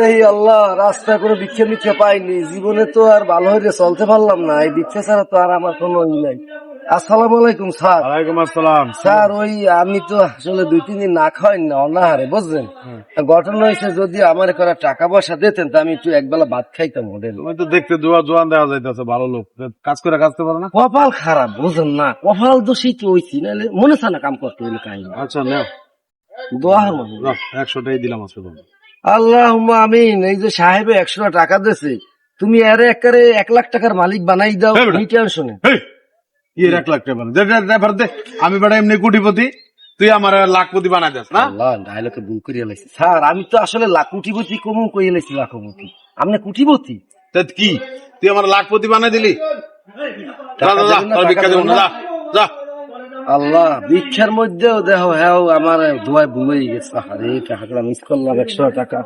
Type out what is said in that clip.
এই আল্লাহ রাস্তা করে ভিক্ষা মিক্ষা পাইনি জীবনে তো আর ভালো হয়ে চলতে পারলাম না এই ভিক্ষা ছাড়া তো আর আমার কোনো ই নাই। আসসালামু আলাইকুম স্যার। ওয়ালাইকুম আসসালাম। স্যার ওই আমি তো আসলে দুই তিন দিন না খাওয়াই না অনাহারে বুঝলেন? ঘটনা হয়েছে যদি আমার করা টাকা পয়সা দিতেন তো আমি একটু একবেলা ভাত খাইতাম হোটেল। তুমি তো দেখতে জোয়া জোয়ান দেওয়া যাইতেছে ভালো লোক। কাজ করে কাজতে পারো না? কপাল খারাপ বুঝলেন না? কপাল দোষী তো হয়েছি নাহলে মনে চায় না কাম করতে হইলে কাহিনী? আচ্ছা নেও। দোয়ার মতো একশোটাই দিলাম তোমাকে। আল্লাহ আমিন। এই যে সাহেবে একশো টাকা দিয়েছে তুমি এর একারে এক লাখ টাকার মালিক বানাই দাও বেটা। এই টেনশনে। এর এক লাখ টাকা দে। আমি বেটা এমনি কোটিপতি তুই আমার লাখপতি বানাই দিস না? ডায়লগে ভুল করিয়া লাইছি স্যার আমি তো আসলে লাখ কুটিপতি কমু কইয়া লাইছি লাখপতি আপনি কুটিপতি? তা কি? তুই আমার লাখপতি বানাই দিলি? যা, যা, যা, আল্লাহ ভিক্ষার মধ্যেও দেখো হ্যাঁ আমার দোয়ায় ভুলেই গেছে। আরে টাকাটা মিস করলাম, একশো টাকা।